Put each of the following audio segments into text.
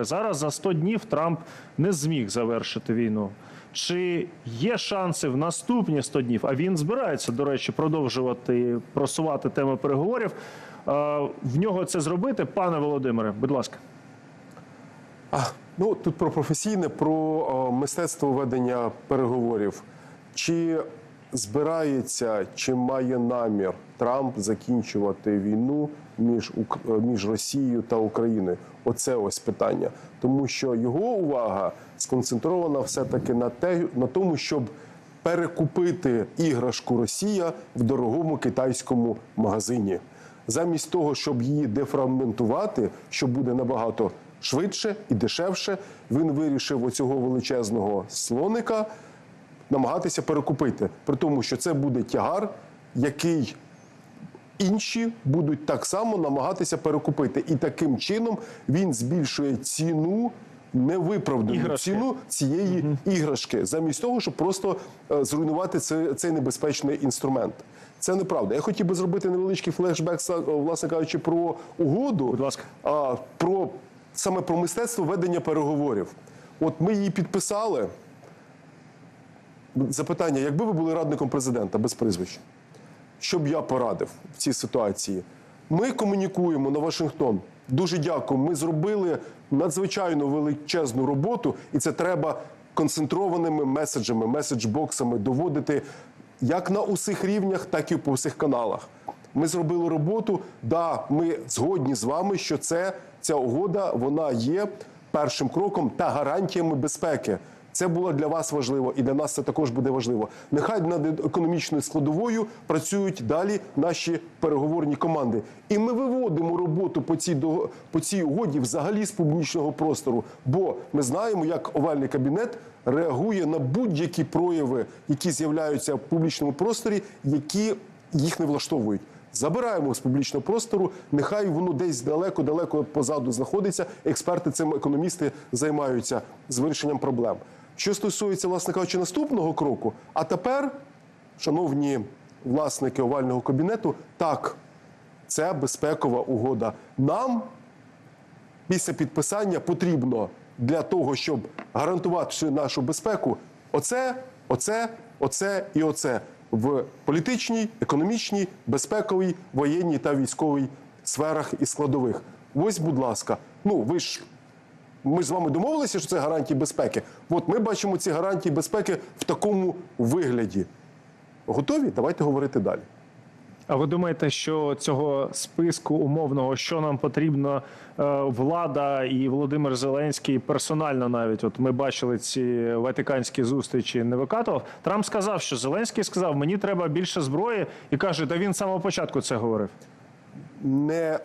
Зараз за 100 днів Трамп не зміг завершити війну. Чи є шанси в наступні 100 днів? А він збирається, до речі, продовжувати просувати теми переговорів. В нього це зробити, пане Володимире, будь ласка. А, ну тут про професійне, про мистецтво ведення переговорів. Чи збирається, чи має намір Трамп закінчувати війну між між Росією та Україною? Оце ось питання. Тому що його увага сконцентрована все-таки на те, на тому, щоб перекупити іграшку Росія в дорогому китайському магазині. Замість того, щоб її дефрагментувати, що буде набагато швидше і дешевше, він вирішив оцього величезного слоника намагатися перекупити. При тому, що це буде тягар, який інші будуть так само намагатися перекупити. І таким чином він збільшує ціну. Невиправдану Іграшки. ціну цієї іграшки, замість того, щоб просто е, зруйнувати це- цей небезпечний інструмент. Це неправда. Я хотів би зробити невеличкий флешбек, власне кажучи, про угоду, Будь ласка. а, про саме про мистецтво ведення переговорів. От ми її підписали. Запитання: якби ви були радником президента без прізвища, що б я порадив в цій ситуації? Ми комунікуємо на Вашингтон. Дуже дякую. Ми зробили надзвичайно величезну роботу, і це треба концентрованими меседжами, меседж-боксами доводити як на усіх рівнях, так і по всіх каналах. Ми зробили роботу. Да, ми згодні з вами, що це ця угода вона є першим кроком та гарантіями безпеки. Це було для вас важливо, і для нас це також буде важливо. Нехай над економічною складовою працюють далі наші переговорні команди. І ми виводимо роботу по цій по цій угоді взагалі з публічного простору. Бо ми знаємо, як овальний кабінет реагує на будь-які прояви, які з'являються в публічному просторі, які їх не влаштовують. Забираємо з публічного простору, нехай воно десь далеко-далеко позаду знаходиться. Експерти цим економісти займаються з вирішенням проблем. Що стосується, власне кажучи, наступного кроку, а тепер, шановні власники овального кабінету, так, це безпекова угода. Нам після підписання потрібно для того, щоб гарантувати всю нашу безпеку, оце, оце, оце і оце в політичній, економічній, безпековій, воєнній та військовій сферах і складових. Ось, будь ласка, ну ви ж. Ми з вами домовилися, що це гарантії безпеки. От ми бачимо ці гарантії безпеки в такому вигляді. Готові? Давайте говорити далі. А ви думаєте, що цього списку умовного, що нам потрібно, е, влада і Володимир Зеленський персонально навіть, от ми бачили ці ватиканські зустрічі, не викатував. Трамп сказав, що Зеленський сказав, мені треба більше зброї, і каже, та він з самого початку це говорив. не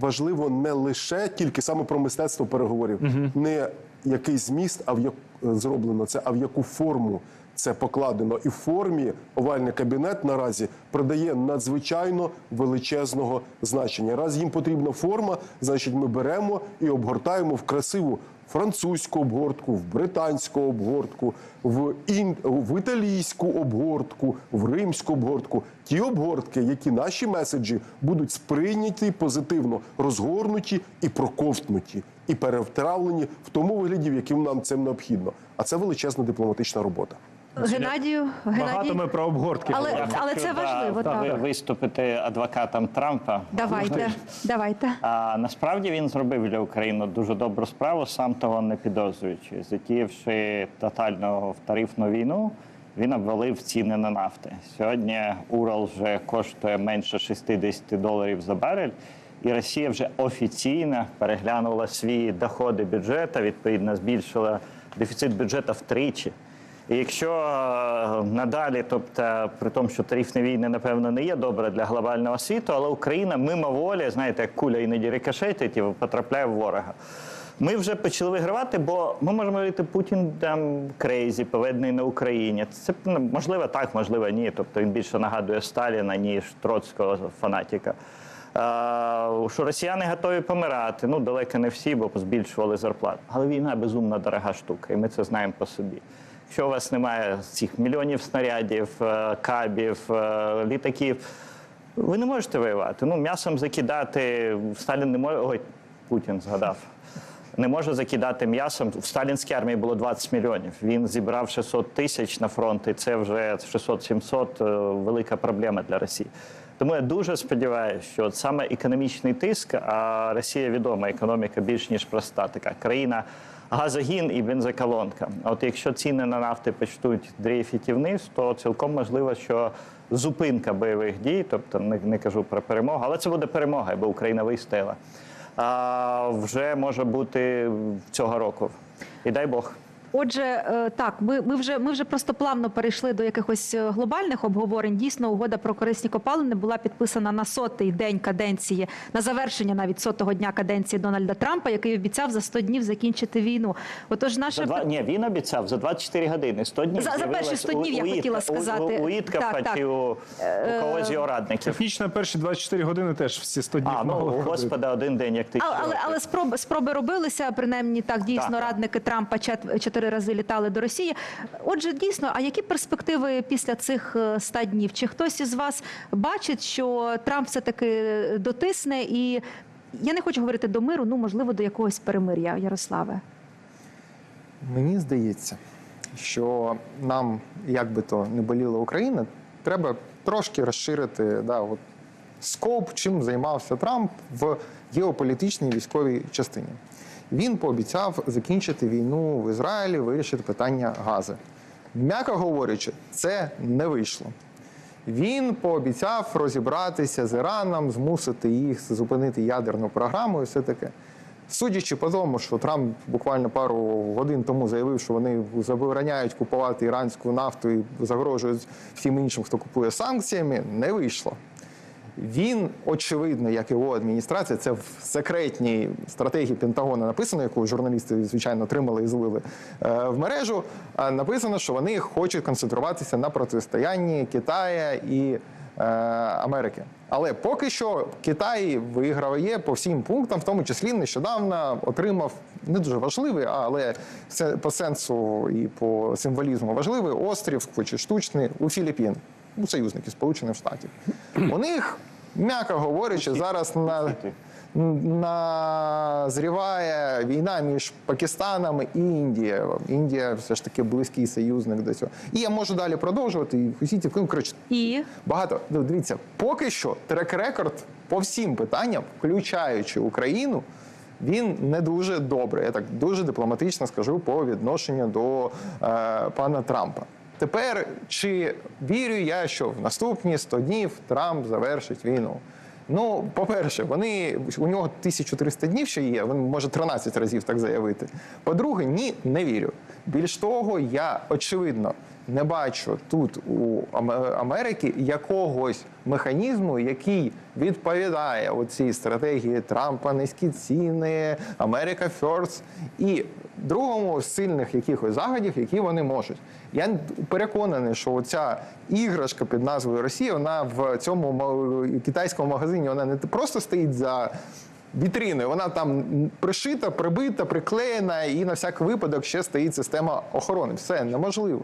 важливо не лише тільки саме про мистецтво переговорів, не який зміст, а в як зроблено це, а в яку форму це покладено. І в формі овальний кабінет наразі придає надзвичайно величезного значення. Раз їм потрібна форма, значить ми беремо і обгортаємо в красиву французьку обгортку, в британську обгортку, в ін... в італійську обгортку, в римську обгортку. Ті обгортки, які наші меседжі будуть сприйняті позитивно, розгорнуті і проковтнуті, і перевтравлені в тому вигляді, в яким нам це необхідно. А це величезна дипломатична робота. Геннадію, Багато ми про обгортки. але, говоримо. але це важливо, ви- так. виступити адвокатом Трампа. Давайте, давайте. А насправді він зробив для України дуже добру справу, сам того не підозрюючи. Затіявши тотальну тарифну війну, він обвалив ціни на нафти. Сьогодні Урал вже коштує менше 60 доларів за барель. І Росія вже офіційно переглянула свої доходи бюджету, відповідно збільшила дефіцит бюджету втричі. Якщо е, надалі, тобто при тому, що тарифні війни, напевно, не є добре для глобального світу, але Україна мимоволі, знаєте, як куля іноді рикошетить і потрапляє в ворога. Ми вже почали вигравати, бо ми можемо говорити, Путін там крейзі, поведений на Україні. Це ну, можливо так, можливо, ні. Тобто він більше нагадує Сталіна, ніж Троцького фанатіка. Е, Що росіяни готові помирати. Ну, далеко не всі, бо збільшували зарплату. Але війна безумно дорога штука, і ми це знаємо по собі. Якщо у вас немає цих мільйонів снарядів, е, кабів, е, літаків, ви не можете воювати. Ну, м'ясом закидати Сталін не може. Ой, Путін згадав. не може закидати м'ясом. В сталінській армії було 20 мільйонів. Він зібрав 600 тисяч на фронт, і це вже 600-700 е, велика проблема для Росії. Тому я дуже сподіваюся, що от саме економічний тиск, а Росія відома, економіка більш ніж проста, така країна газогін і бензоколонка. От якщо ціни на нафти почнуть дрейфіти вниз, то цілком можливо, що зупинка бойових дій, тобто не, не кажу про перемогу, але це буде перемога, бо Україна вистояла. А, вже може бути цього року. І дай Бог. Отже, е, так, ми, ми вже ми вже просто плавно перейшли до якихось е, глобальних обговорень. Дійсно, угода про корисні копалини була підписана на сотий день каденції, на завершення навіть сотого дня каденції Дональда Трампа, який обіцяв за 100 днів закінчити війну. Отож, За наше два, ні, він обіцяв за 24 години. 100 днів. За- за перші З'явилась 100 днів я у- у хотіла сказати. У, у Ітка Так, так. хотів у когось його радників. Технічно перші 24 години теж всі 100 днів А, ну, у. Господа, один день, як ти. Але, але, але спроби, спроби робилися, принаймні так дійсно Так. радники Трампа чет- чотири рази літали до Росії. Отже, дійсно, а які перспективи після цих е, 100 днів? Чи хтось із вас бачить, що Трамп все таки дотисне і я не хочу говорити до миру, ну можливо, до якогось перемир'я, Ярославе? Мені здається, що нам, як би то не боліла Україна, треба трошки розширити да, от, скоп, чим займався Трамп в геополітичній військовій частині. Він пообіцяв закінчити війну в Ізраїлі, вирішити питання Гази. М'яко говорячи, це не вийшло. Він пообіцяв розібратися з Іраном, змусити їх зупинити ядерну програму і все таке. Судячи по тому, що Трамп буквально пару годин тому заявив, що вони забороняють купувати іранську нафту і загрожують всім іншим, хто купує санкціями, не вийшло. Він, очевидно, як його адміністрація, це в секретній стратегії Пентагона написано, яку журналісти, звичайно, отримали і злили е, в мережу. Написано, що вони хочуть концентруватися на протистоянні Китая і е, Америки. Але поки що Китай виграє по всім пунктам, в тому числі нещодавно отримав не дуже важливий, але по сенсу і по символізму важливий острів, хоч і штучний, у Філіппін, у союзників Сполучених Штатів. У них, м'яко говорячи, зараз на. Назріває війна між Пакистаном і Індією. Індія все ж таки близький союзник до цього. І я можу далі продовжувати. І Хусітів, ну, коротше, І Багато ну, дивіться, поки що трек-рекорд по всім питанням, включаючи Україну, він не дуже добрий. Я так дуже дипломатично скажу по відношенню до е, пана Трампа. Тепер чи вірю я, що в наступні 100 днів Трамп завершить війну? Ну, по-перше, вони у нього 1300 днів ще є. Він може 13 разів так заявити. По-друге, ні, не вірю. Більш того, я очевидно не бачу тут у Ам- Америки якогось механізму, який відповідає цій стратегії Трампа низькі ціни, Америка First і другому з сильних якихось заходів, які вони можуть. Я переконаний, що оця іграшка під назвою Росія, вона в цьому китайському магазині вона не просто стоїть за вітриною, вона там пришита, прибита, приклеєна, і на всяк випадок ще стоїть система охорони. Все неможливо.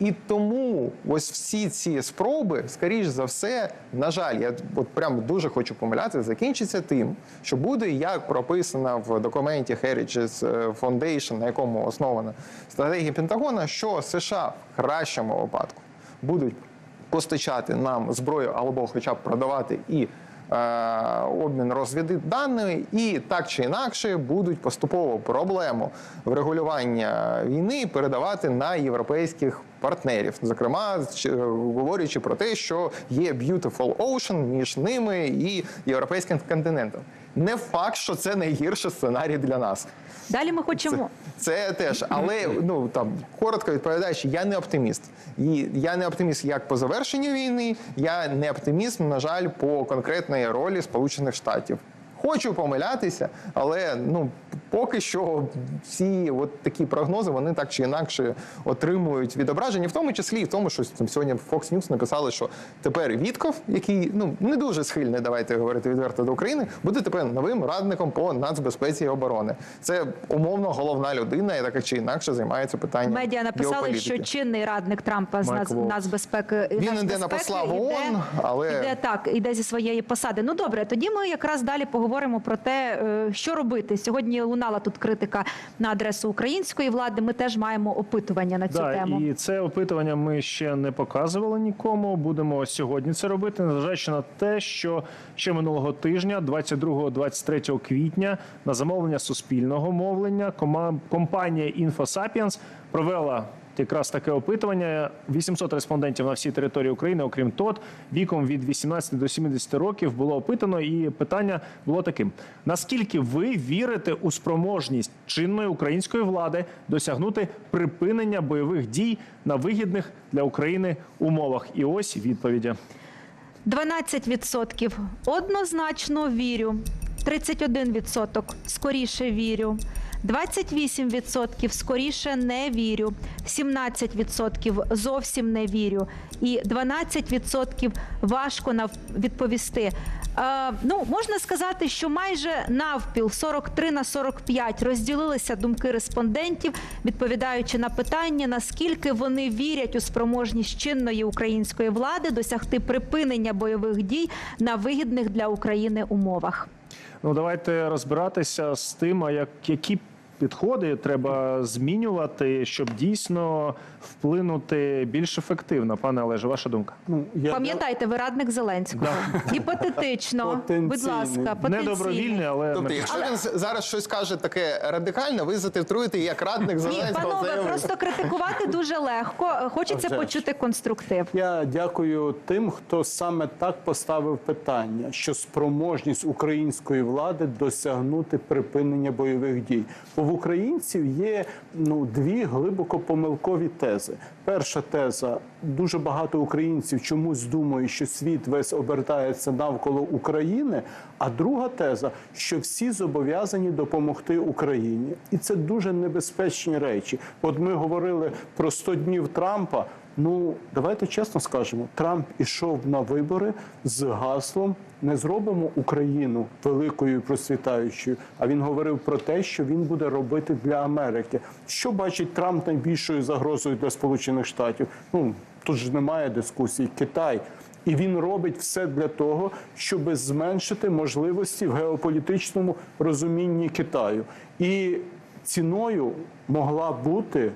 І тому ось всі ці спроби, скоріш за все, на жаль, я от прям дуже хочу помилятися, закінчиться тим, що буде як прописано в документі Heritage Foundation, на якому основана стратегія Пентагона, що США в кращому випадку будуть постачати нам зброю або хоча б продавати і е, обмін розвідданими, і так чи інакше будуть поступово проблему врегулювання війни передавати на європейських партнерів, зокрема ч- говорячи про те, що є beautiful ocean між ними і європейським континентом. Не факт, що це найгірший сценарій для нас. далі ми хочемо. Це теж, але ну там коротко відповідаючи, я не оптиміст. І я не оптиміст як по завершенню війни, я не оптиміст, на жаль, по конкретної ролі Сполучених Штатів. Хочу помилятися, але ну поки що всі от такі прогнози вони так чи інакше отримують відображення, в тому числі і в тому, що там сьогодні Fox News написали, що тепер Вітков, який ну не дуже схильний, давайте говорити відверто до України, буде тепер новим радником по нацбезпеці і оборони. Це умовно головна людина, і так чи інакше займається питанням. Медіа написали, що чинний радник Трампа з нац, нацбезпеки Він іде на нацбезпеки посла ООН, але- іде так, іде зі своєї посади. Ну добре, тоді ми якраз далі поговоримо про те, е, що робити. Сьогодні лунала тут критика на адресу української влади. Ми теж маємо опитування на цю Да, тему. і це опитування ми ще не показували нікому. Будемо сьогодні це робити, незважаючи на те, що ще минулого тижня, 22-23 квітня, на замовлення суспільного мовлення, компанія InfoSapiens провела. Якраз таке опитування 800 респондентів на всій території України, окрім ТОТ, віком від 18 до 70 років було опитано, і питання було таким: наскільки ви вірите у спроможність чинної української влади досягнути припинення бойових дій на вигідних для України умовах? І ось відповіді. 12% однозначно вірю. 31% скоріше вірю. 28% скоріше не вірю. 17% зовсім не вірю. І 12% важко відповісти. Е, ну, можна сказати, що майже навпіл 43 на 45 розділилися думки респондентів, відповідаючи на питання, наскільки вони вірять у спроможність чинної української влади досягти припинення бойових дій на вигідних для України умовах. Ну давайте розбиратися з тим, як які підходи треба змінювати, щоб дійсно вплинути більш ефективно. Пане Олеже, ваша думка? Ну, я Пам'ятайте, ви радник Зеленського. Гіпотетично, будь Потенційний. ласка, Не потенційний. добровільне, але Тобто, якщо він зараз щось каже таке радикальне, ви затитруєте як радник Ні, панове, просто критикувати дуже легко. Хочеться почути конструктив. Я дякую тим, хто саме так поставив питання, що спроможність української влади досягнути припинення бойових дій. В українців є ну дві глибоко помилкові тези. Перша теза: дуже багато українців чомусь думають, що світ весь обертається навколо України. А друга теза, що всі зобов'язані допомогти Україні, і це дуже небезпечні речі. От ми говорили про 100 днів Трампа. Ну, давайте чесно скажемо, Трамп ішов на вибори з гаслом не зробимо Україну великою і процвітаючою. А він говорив про те, що він буде робити для Америки. Що бачить Трамп найбільшою загрозою для Сполучених Штатів? Ну тут ж немає дискусій. Китай. І він робить все для того, щоб зменшити можливості в геополітичному розумінні Китаю. І ціною могла бути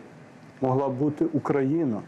могла бути Україна,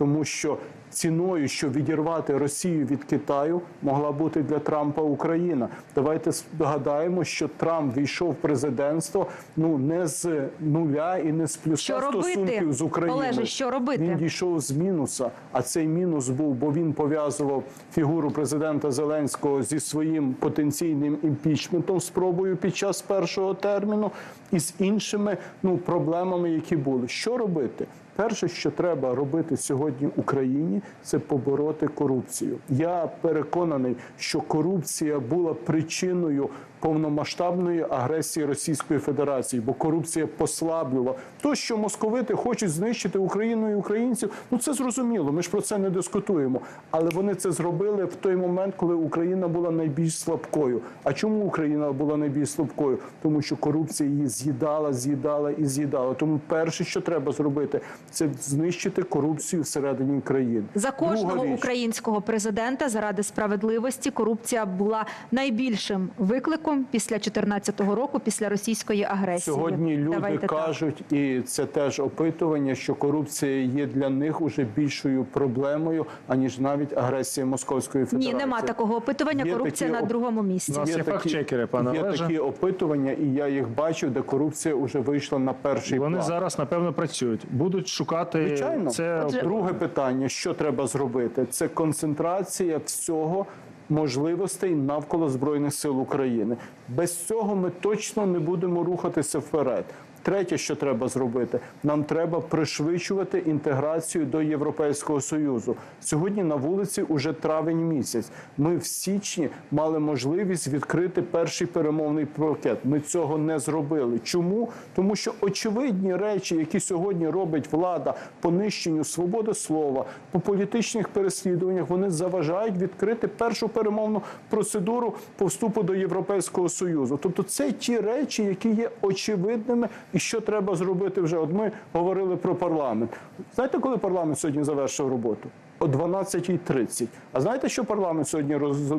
тому що ціною, щоб відірвати Росію від Китаю, могла бути для Трампа Україна. Давайте згадаємо, що Трамп війшов в президентство ну не з нуля і не з плюса Що робити? стосунків з Україною. Олеже, що робити? Він дійшов з мінуса, а цей мінус був, бо він пов'язував фігуру президента Зеленського зі своїм потенційним імпічментом, спробою під час першого терміну, і з іншими ну проблемами, які були. Що робити? Перше, що треба робити сьогодні Україні, це побороти корупцію. Я переконаний, що корупція була причиною повномасштабної агресії Російської Федерації, бо корупція послаблювала то, що московити хочуть знищити Україну і українців. Ну це зрозуміло. Ми ж про це не дискутуємо. Але вони це зробили в той момент, коли Україна була найбільш слабкою. А чому Україна була найбільш слабкою? Тому що корупція її з'їдала, з'їдала і з'їдала. Тому перше, що треба зробити, це знищити корупцію всередині країни. За кожного річ. українського президента заради справедливості корупція була найбільшим викликом після 2014 року, після російської агресії. Сьогодні люди Давайте так. кажуть, і це теж опитування, що корупція є для них уже більшою проблемою, аніж навіть агресія Московської Ні, Федерації. нема такого опитування. Є Корупція такі на другому місці. У нас є фактчекери, пане Є такі опитування, і я їх бачив, де корупція вже вийшла на перший Вони план. зараз напевно працюють, будуть шукати Звичайно. це. Отже, Друге питання: що треба зробити? Це концентрація всього можливостей навколо збройних сил України. Без цього ми точно не будемо рухатися вперед. Третє, що треба зробити, нам треба пришвидшувати інтеграцію до Європейського союзу. Сьогодні на вулиці уже травень місяць. Ми в січні мали можливість відкрити перший перемовний пакет. Ми цього не зробили. Чому? Тому що очевидні речі, які сьогодні робить влада по нищенню свободи слова, по політичних переслідуваннях, вони заважають відкрити першу перемовну процедуру по вступу до Європейського союзу. Тобто, це ті речі, які є очевидними, і що треба зробити вже. От ми говорили про парламент. Знаєте, коли парламент сьогодні завершив роботу? О 12.30. А знаєте, що парламент сьогодні роз...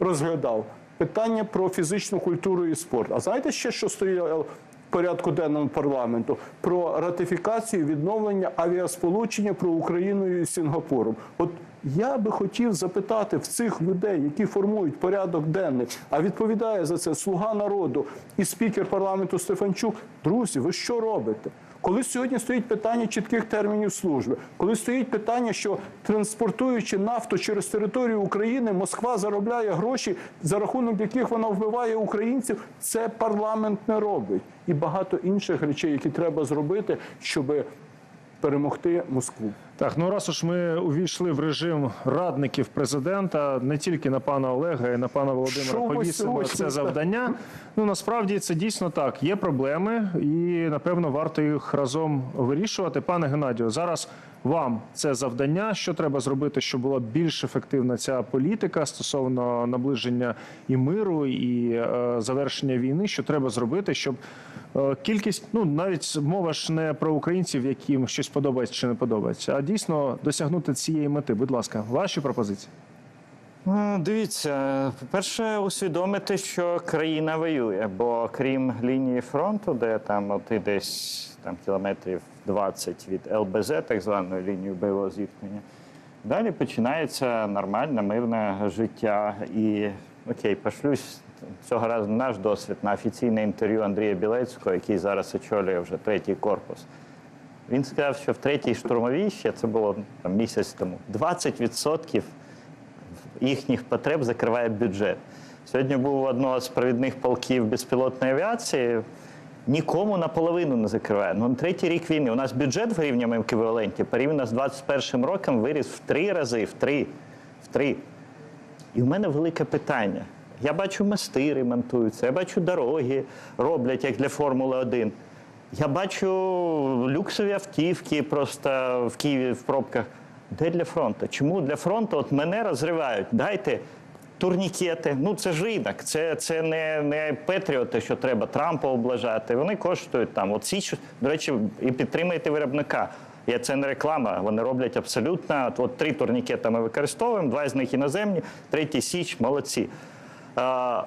розглядав? питання про фізичну культуру і спорт. А знаєте ще, що стоїть? в Порядку денному парламенту про ратифікацію відновлення авіасполучення про Україну і Сінгапуром. От я би хотів запитати в цих людей, які формують порядок денний, а відповідає за це слуга народу і спікер парламенту Стефанчук. Друзі, ви що робите? Коли сьогодні стоїть питання чітких термінів служби, коли стоїть питання, що транспортуючи нафту через територію України, Москва заробляє гроші, за рахунок яких вона вбиває українців, це парламент не робить. І багато інших речей, які треба зробити, щоб перемогти Москву. Так, ну раз уж ми увійшли в режим радників президента, не тільки на пана Олега, і на пана Володимира повісимо це завдання. Ну насправді це дійсно так. Є проблеми, і напевно варто їх разом вирішувати. Пане Геннадію, зараз вам це завдання. Що треба зробити, щоб була більш ефективна ця політика стосовно наближення і миру, і е, завершення війни? Що треба зробити, щоб е, кількість, ну навіть мова ж не про українців, яким щось подобається чи не подобається, а дійсно досягнути цієї мети. Будь ласка, ваші пропозиції. Ну, Дивіться, по-перше, усвідомити, що країна воює, бо крім лінії фронту, де там от десь там кілометрів 20 від ЛБЗ, так званої лінії бойового зіткнення, далі починається нормальне мирне життя. І окей, пошлюсь цього разу наш досвід на офіційне інтерв'ю Андрія Білецького, який зараз очолює вже третій корпус. Він сказав, що в третій штурмовій ще це було там, місяць тому 20% їхніх потреб закриває бюджет. Сьогодні був одного з провідних полків безпілотної авіації. Нікому наполовину не закриває. Ну, третій рік війни. У нас бюджет в рівневому еквіваленті порівняно з 21 роком виріс в три рази, в три. В три. І в мене велике питання. Я бачу мости ремонтуються, я бачу дороги роблять, як для Формули 1. Я бачу люксові автівки просто в Києві в пробках. Де для фронту? Чому для фронту от мене розривають? Дайте турнікети. Ну це ж ринок, це, це не, не Петріоти, що треба Трампа облажати. Вони коштують там. От Січ, до речі, і підтримайте виробника. Я це не реклама. Вони роблять абсолютно. От три турнікети ми використовуємо, два з них іноземні, третій Січ, молодці. А,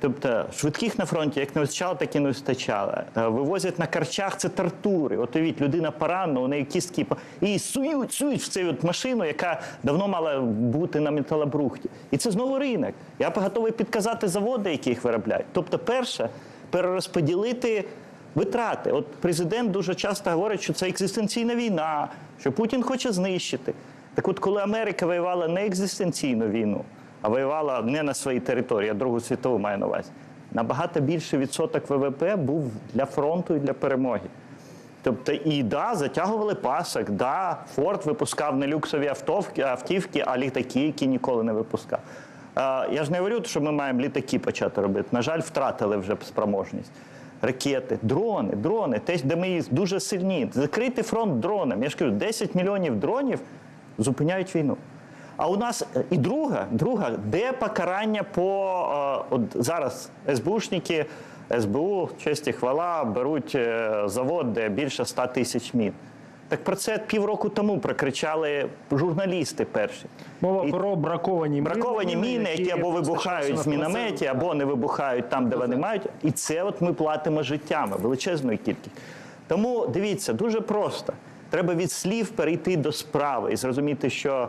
Тобто швидких на фронті як не вистачало, так і не вистачало. Е, Вивозять на карчах це тортури. От уявіть, людина поранена, у неї кістки і сують, сують в цю машину, яка давно мала бути на металобрухті. І це знову ринок. Я готовий підказати заводи, які їх виробляють. Тобто, перше, перерозподілити витрати. От президент дуже часто говорить, що це екзистенційна війна, що Путін хоче знищити. Так от, коли Америка воювала не екзистенційну війну, воювала не на своїй території, а Другу світову маю на увазі, набагато більший відсоток ВВП був для фронту і для перемоги. Тобто, і да, затягували пасок, да, Форд випускав не люксові автовки, автівки, а літаки, які ніколи не випускав. Е, я ж не говорю, що ми маємо літаки почати робити. На жаль, втратили вже спроможність. Ракети, дрони, дрони, те, де ми дуже сильні. Закрити фронт дронам. Я ж кажу, 10 мільйонів дронів зупиняють війну. А у нас е, і друга, друга, де покарання по е, от зараз СБУшники, СБУ, честь і хвала, беруть е, завод, де більше 100 тисяч мін. Так про це півроку тому прокричали журналісти перші. Мова І- про браковані міни, Браковані міни, які або вибухають з мінометі, або не вибухають там, де вони мають. І це от ми платимо життями, величезною кількість. Тому дивіться, дуже просто. Треба від слів перейти до справи і зрозуміти, що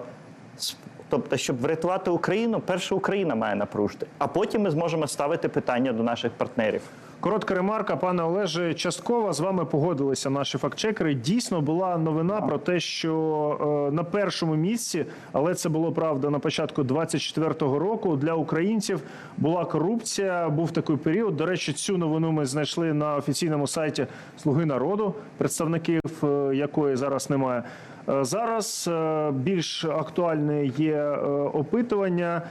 тобто, щоб врятувати Україну, перша Україна має напружити, а потім ми зможемо ставити питання до наших партнерів. Коротка ремарка, пане Олеже. Частково з вами погодилися наші фактчекери. Дійсно була новина про те, що е, на першому місці, але це було правда на початку 24-го року. Для українців була корупція. Був такий період. До речі, цю новину ми знайшли на офіційному сайті Слуги народу, представників е, якої зараз немає. Е, Зараз е, більш актуальне є е, опитування.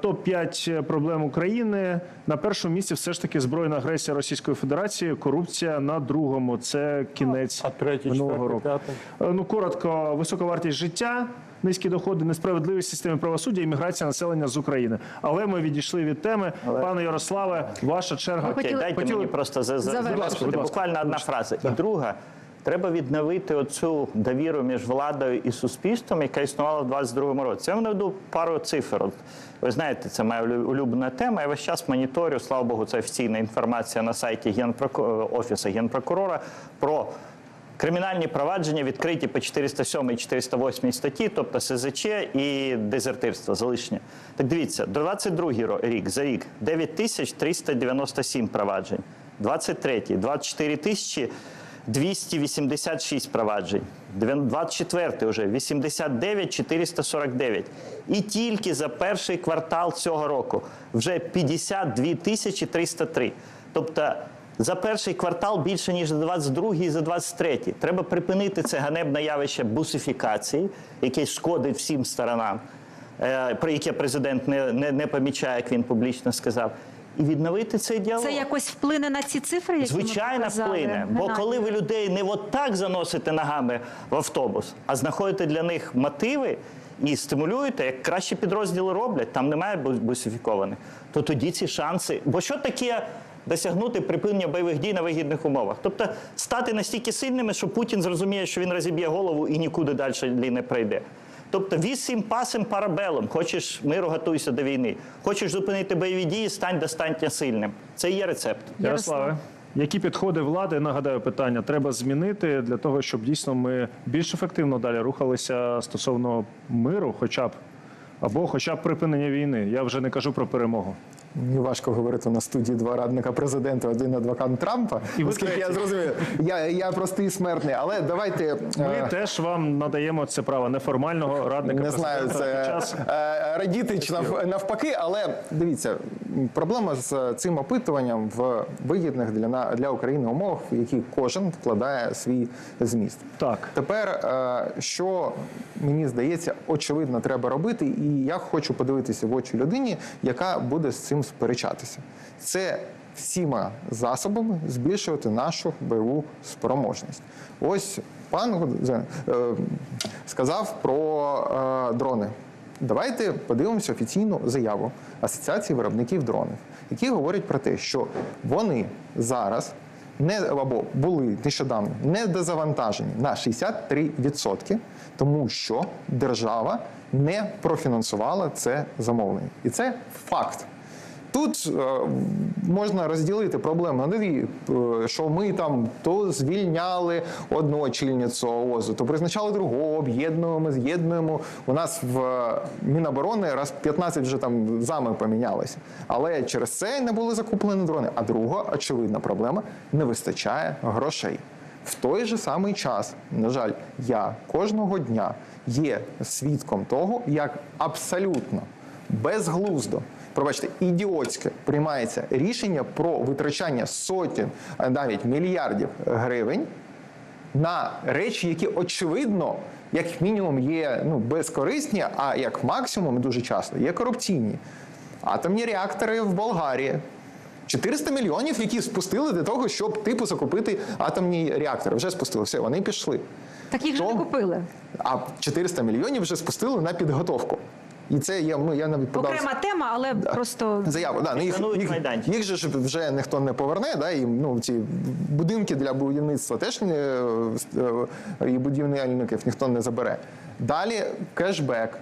Топ 5 проблем України на першому місці все ж таки збройна агресія Російської Федерації, корупція на другому. Це кінець А третій, минулого року. п'ятий? Ну коротко, висока вартість життя. Низькі доходи, несправедливість системи правосуддя і міграція населення з України. Але ми відійшли від теми. Пане Ярославе, ваша черга. Окей, хотіли- дайте хотіли- мені просто за, за, Завершити. завершити. Будь ласка, буквально одна фраза. І друга, Треба відновити оцю довіру між владою і суспільством, яка існувала в 22-му році. Я наведу пару цифр. Ви знаєте, це моя улюблена тема. Я весь час моніторю, слава Богу, це офіційна інформація на сайті Генпроку... Офісу Генпрокурора про Кримінальні провадження відкриті по 407 і 408 статті, тобто СЗЧ і дезертирство, залишення. Так дивіться, до 22 ро- рік за рік 9 тисяч 397 проваджень, 23 24 тисячі 286 проваджень, 24 вже 89 449. І тільки за перший квартал цього року вже 52 тисячі 303. Тобто за перший квартал більше ніж за 22 і за 23. Треба припинити це ганебне явище бусифікації, яке шкодить всім сторонам, е, про яке президент не, не, не помічає, як він публічно сказав, і відновити цей діалог. Це якось вплине на ці цифри, які Звичайно, показали? вплине. Бо Геннадій? коли ви людей не от так заносите ногами в автобус, а знаходите для них мотиви і стимулюєте, як кращі підрозділи роблять, там немає бусифікованих, то тоді ці шанси. Бо що таке досягнути припинення бойових дій на вигідних умовах? Тобто стати настільки сильними, що Путін зрозуміє, що він розіб'є голову і нікуди далі не прийде. Тобто вісім пасим парабелом. Хочеш миру, готуйся до війни. Хочеш зупинити бойові дії, стань достатньо сильним. Це і є рецепт. Ярославе, які підходи влади, нагадаю, питання треба змінити для того, щоб дійсно ми більш ефективно далі рухалися стосовно миру, хоча б або хоча б припинення війни. Я вже не кажу про перемогу. Мені важко говорити на студії два радника президента, один адвокат Трампа. І оскільки я третій. зрозумів, я, я простий смертний, але давайте. Ми е, теж вам надаємо це право неформального радника. Не знаю, це час е, радіти чи нав- навпаки, але дивіться, проблема з цим опитуванням в вигідних для на- для України умовах, в які кожен вкладає свій зміст. Так. Тепер, е, що мені здається, очевидно, треба робити, і я хочу подивитися в очі людині, яка буде з цим сперечатися. Це всіма засобами збільшувати нашу бойову спроможність. Ось пан е, сказав про е, дрони. Давайте подивимося офіційну заяву Асоціації виробників дронів, які говорять про те, що вони зараз не або були нещодавно не дозавантажені на 63%, тому що держава не профінансувала це замовлення. І це факт. Тут е, можна розділити проблему на дві, е, що ми там то звільняли одну очільницю ООЗу, то призначали другого, об'єднуємо, з'єднуємо. У нас в е, Міноборони раз 15 вже там зами помінялися. Але через це не були закуплені дрони. А друга очевидна проблема не вистачає грошей. В той же самий час, на жаль, я кожного дня є свідком того, як абсолютно безглуздо, пробачте, ідіотське приймається рішення про витрачання сотень, навіть мільярдів гривень на речі, які очевидно, як мінімум, є ну, безкорисні, а як максимум дуже часто є корупційні. Атомні реактори в Болгарії. 400 мільйонів, які спустили для того, щоб типу закупити атомні реактори. Вже спустили. Все, вони пішли. Так їх же не купили. А 400 мільйонів вже спустили на підготовку. І це є, ну я навіть подав Окрема тема, але просто заяву. Да, ну, їх, їх, їх же ж вже ніхто не поверне, да, і ну, ці будинки для будівництва теж не, е, і будівельників ніхто не забере. Далі кешбек,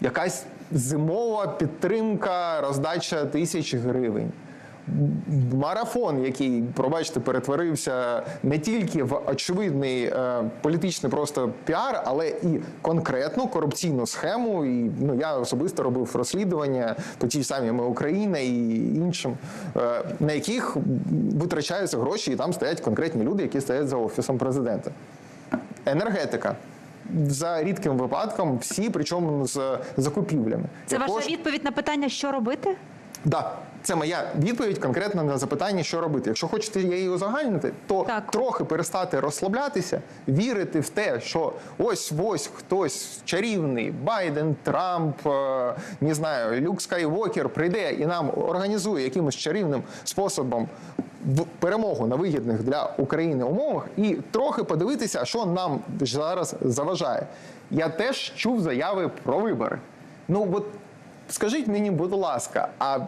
якась зимова підтримка, роздача тисяч гривень. Марафон, який, пробачте, перетворився не тільки в очевидний е, політичний просто піар, але і конкретну корупційну схему. І ну я особисто робив розслідування по тій самій «Ми Україна і іншим, е, на яких витрачаються гроші, і там стоять конкретні люди, які стоять за офісом президента. Енергетика. За рідким випадком всі, причому з закупівлями. це Також- ваша відповідь на питання, що робити? Да, це моя відповідь конкретно на запитання, що робити. Якщо хочете її узагальнити, то Так. трохи перестати розслаблятися, вірити в те, що ось ось хтось чарівний, Байден, Трамп, е, не знаю, Люк Скайвокер прийде і нам організує якимось чарівним способом. В перемогу на вигідних для України умовах і трохи подивитися, що нам зараз заважає. Я теж чув заяви про вибори. Ну от Скажіть мені, будь ласка, а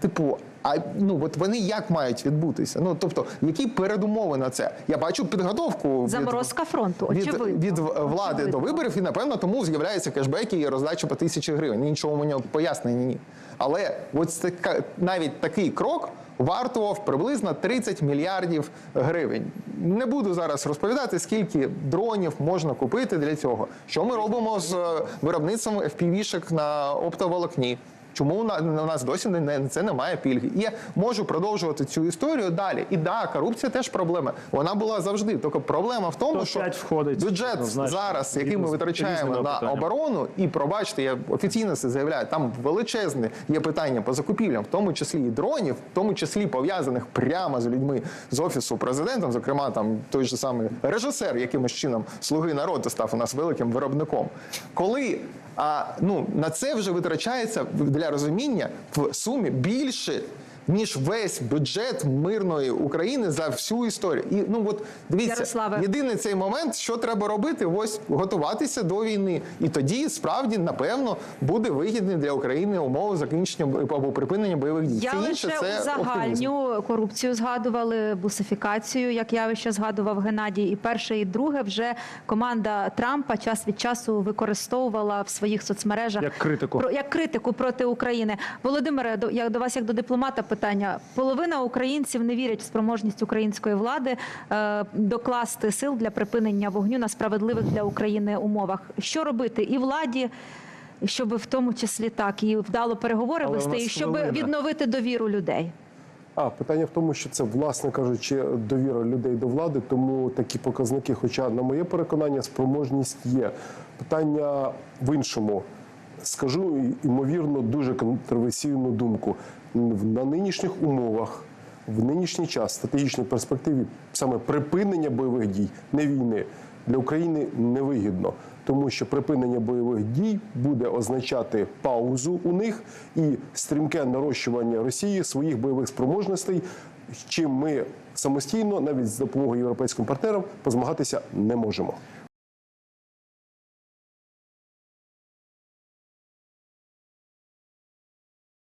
типу, А ну от вони як мають відбутися? Ну тобто, які передумови на це? Я бачу підготовку від- Заморозка фронту, від, очевидно. від влади Очевидно. до виборів, і напевно тому з'являються кешбеки і роздача по тисячі гривень. Нічого мені пояснення ні. Але ось така, навіть такий крок вартував приблизно 30 мільярдів гривень. Не буду зараз розповідати, скільки дронів можна купити для цього. Що ми робимо з е, виробництвом FPV-шек на оптоволокні? Чому на, на нас досі не, не це немає пільги? І я можу продовжувати цю історію далі. І да, корупція теж проблема. Вона була завжди. Тільки проблема в тому, що входить, бюджет однозначно, зараз, який ми витрачаємо на питаннями. оборону, і пробачте, я офіційно це заявляю. Там величезне є питання по закупівлям, в тому числі і дронів, в тому числі пов'язаних прямо з людьми з офісу президента. Зокрема, там той же самий режисер, якимось чином слуги народу став у нас великим виробником. Коли а, ну, на це вже витрачається для розуміння в сумі більше. Ніж весь бюджет мирної України за всю історію, і ну от дивіться, Ярославе. єдиний цей момент, що треба робити, ось готуватися до війни, і тоді справді напевно буде вигідний для України умови закінчення або припинення бойових дій. Я лише інше це оптимізм. загальню корупцію згадували, бусифікацію, як явище згадував Геннадій. І перше, і друге вже команда Трампа час від часу використовувала в своїх соцмережах Як критику. Про, як критику проти України. Володимире, до, я до вас як до дипломата питання. Половина українців не вірять в спроможність української влади е, докласти сил для припинення вогню на справедливих для України умовах. Що робити і владі? Щоб в тому числі так і вдало переговори вести, і щоб хвилина. відновити довіру людей. А питання в тому, що це, власне кажучи, довіра людей до влади, тому такі показники, хоча, на моє переконання, спроможність є. Питання в іншому. Скажу ймовірно дуже контроверсійну думку. На нинішніх умовах, в нинішній час, стратегічній перспективі, саме припинення бойових дій, не війни, для України невигідно, тому що припинення бойових дій буде означати паузу у них і стрімке нарощування Росії своїх бойових спроможностей, чим ми самостійно, навіть з допомогою європейським партнерам, позмагатися не можемо.